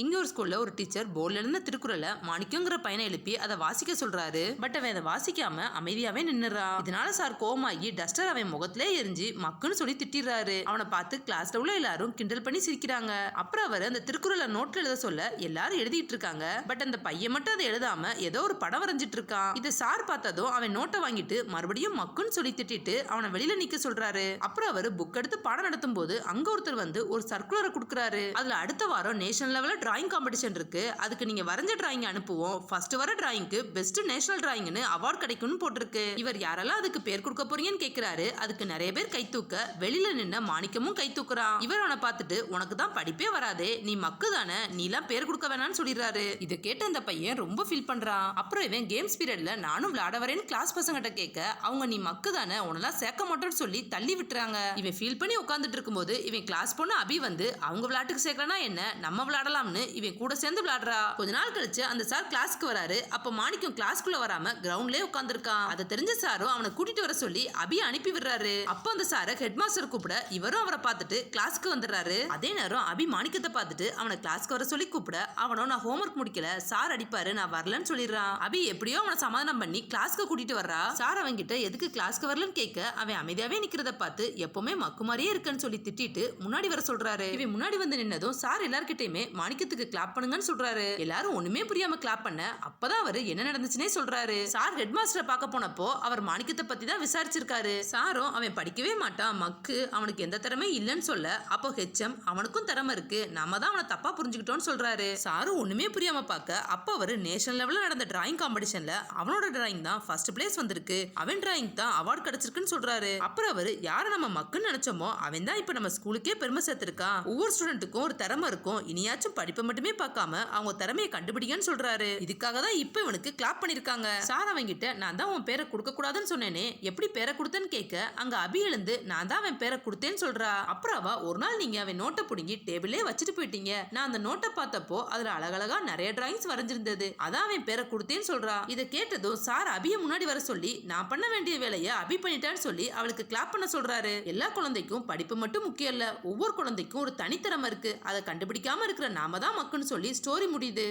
இங்கே ஒரு ஸ்கூலில் ஒரு டீச்சர் போர்டில் இருந்த திருக்குறளை மாணிக்கங்கிற பையனை எழுப்பி அதை வாசிக்க சொல்கிறாரு பட் அவன் அதை வாசிக்காம அமைதியாகவே நின்னுறான். இதனால சார் கோமாகி டஸ்டர் அவன் முகத்திலே எரிஞ்சு மக்குன்னு சொல்லி திட்டிடுறாரு அவனை பார்த்து கிளாஸில் உள்ள எல்லாரும் கிண்டல் பண்ணி சிரிக்கிறாங்க. அப்புறம் அவர் அந்த திருக்குறளை நோட்டில் எழுத சொல்ல எல்லாரும் எழுதிட்டு இருக்காங்க. பட் அந்த பையன் மட்டும் அதை எழுதாம ஏதோ ஒரு படம் வரைஞ்சிட்டு இருக்கான். இதை சார் பார்த்ததும் அவன் நோட்டை வாங்கிட்டு மறுபடியும் மக்குன்னு சொல்லி திட்டிட்டு அவனை வெளியில நிக்க சொல்றாரு. அப்புறம் அவர் புக் எடுத்து பாடம் நடத்தும் போது அங்க ஒருத்தர் வந்து ஒரு சர்க்குலரை கொடுக்குறாரு. அதுல அடுத்த வாரம் நேஷனல் லெவலில் டிராயிங் காம்படிஷன் இருக்குது அதுக்கு நீங்கள் வரைஞ்ச டிராயிங் அனுப்புவோம். ஃபர்ஸ்ட் வர டிராயிங்க்கு பெஸ்ட் நேஷனல் டிராயிங்னு அவார்ட் கிடைக்கும்னு போட்டிருக்கு. இவர் யாரெல்லாம் அதுக்கு பேர் கொடுக்க போறீங்கன்னு கேட்குறாரு அதுக்கு நிறைய பேர் கை தூக்க வெளியில நின்ன மாணிக்கமும் கை தூக்குறான். இவர் அவனை பார்த்துட்டு உனக்கு தான் படிப்பே வராதே. நீ மக்கு தானே. நீலாம் பேர் கொடுக்க வேணாம்னு சொல்லிடுறாரு. இதை கேட்ட அந்த பையன் ரொம்ப ஃபீல் பண்றான். அப்புறம் இவன் கேம்ஸ் பீரியட்ல நானும் விளையாட வரேன்னு கிளாஸ் பசங்கிட்ட கேட்க அவங்க நீ மக்கு தானே. உன்னெல்லாம் சேர்க்க மாட்டோன்னு சொல்லி தள்ளி விட்டுறாங்க. இவன் ஃபீல் பண்ணி உட்காந்துட்டு இருக்கும்போது இவன் கிளாஸ் பொண்ணு அபி வந்து அவங்க விளையாட்டுக்கு சேர்க்கறனா என்ன? நம்ம விளையாடலாம்னு. இவன் கூட சேர்ந்து விளையாடுறா. கொஞ்ச நாள் கழிச்சு அந்த சார் கிளாஸ்க்கு வராரு. அப்ப மாணிக்கம் கிளாஸ்க்குள்ள வராம கிரவுண்ட்லயே உட்காந்துருக்கான் அதை தெரிஞ்ச சாரும் அவனை கூட்டிட்டு வர சொல்லி அபி அனுப்பி விடுறாரு. அப்போ அந்த சாரை ஹெட் மாஸ்டர் கூப்பிட இவரும் அவரை பார்த்துட்டு கிளாஸ்க்கு வந்துடுறாரு. அதே நேரம் அபி மாணிக்கத்தை பார்த்துட்டு அவனை கிளாஸ்க்கு வர சொல்லி கூப்பிட அவனும் நான் ஹோம்ஒர்க் முடிக்கல. சார் அடிப்பாரு. நான் வரலன்னு சொல்லிடுறான். அபி எப்படியோ அவனை சமாதானம் பண்ணி கிளாஸ்க்கு கூட்டிட்டு வர்றா. சார் அவன்கிட்ட எதுக்கு கிளாஸ்க்கு வரலன்னு கேட்க அவன் அமைதியாவே நிக்கிறத பார்த்து எப்பவுமே மக்குமாரியே இருக்குன்னு சொல்லி திட்டிட்டு முன்னாடி வர சொல்றாரு. இவன் முன்னாடி வந்து நின்னதும் சார் எல்லார்கிட்டயுமே மாணிக்கத்துக்கு கிளாப் பண்ணுங்கன்னு சொல்றாரு. எல்லாரும் ஒண்ணுமே புரியாம கிளாப் பண்ண அப்பதான் அவரு என்ன நடந்துச்சுன்னே சொல்றாரு. சார் ஹெட் மாஸ்டரை பார்க்க போனப்போ அவர் மாணிக்கத்தை பத்தி தான் விசாரிச்சிருக்காரு. சாரும் அவன் படிக்கவே மாட்டான் மக்கு அவனுக்கு எந்த திறமை இல்லைன்னு சொல்ல அப்போ ஹெச்எம் அவனுக்கும் திறமை இருக்கு. நம்ம தான் அவனை தப்பா புரிஞ்சுக்கிட்டோம்னு சொல்றாரு. சாரும் ஒண்ணுமே புரியாம பார்க்க அப்போ அவரு நேஷனல் லெவல்ல நடந்த டிராயிங் காம்படிஷன்ல அவனோட டிராயிங் தான் ஃபர்ஸ்ட் பிளேஸ் வந்திருக்கு. அவன் டிராயிங் தான் அவார்டு கிடைச்சிருக்குன்னு சொல்றாரு. அப்புறம் அவரு யாரை நம்ம மக்குன்னு நினைச்சோமோ அவன் தான் இப்ப நம்ம ஸ்கூலுக்கே பெருமை சேர்த்திருக்கான். ஒவ்வொரு ஸ்டூடெண்ட்டுக்கும் ஒரு திறமை இருக்கும். இனியாச்சும் படிப்பை மட்டுமே பார்க்காம அவங்க திறமையை கண்டுபிடிங்கன்னு சொல்றாரு. இதுக்காக தான் இப்போ இவனுக்கு கிளாப் பண்ணிருக்காங்க. சார் அவன்கிட்ட நான் தான் உன் பேரை கொடுக்க கூடாதுன்னு சொன்னேனே. எப்படி பேரை கொடுத்தேன்னு கேட்க அங்க அபி எழுந்து நான் தான் அவன் பேரை கொடுத்தேன்னு சொல்றா. அப்புறம் அவ ஒரு நாள் நீங்க அவன் நோட்டை பிடுங்கி டேபிளே வச்சுட்டு போயிட்டீங்க. நான் அந்த நோட்டை பார்த்தப்போ அதுல அழகழகா நிறைய டிராயிங்ஸ் வரைஞ்சிருந்தது. அதான் அவன் பேரை கொடுத்தேன்னு சொல்றா. இதை கேட்டதும் சார் அபிய முன்னாடி வர சொல்லி நான் பண்ண வேண்டிய வேலையை அபி பண்ணிட்டான்னு சொல்லி அவளுக்கு கிளாப் பண்ண சொல்றாரு. எல்லா குழந்தைக்கும் படிப்பு மட்டும் முக்கியம் இல்ல. ஒவ்வொரு குழந்தைக்கும் ஒரு தனித்திறமை இருக்கு. அதை கண்டுபிடிக்காம இருக்கிற நாம தான் மக்குன்னு சொல்லி ஸ்டோரி முடியுது.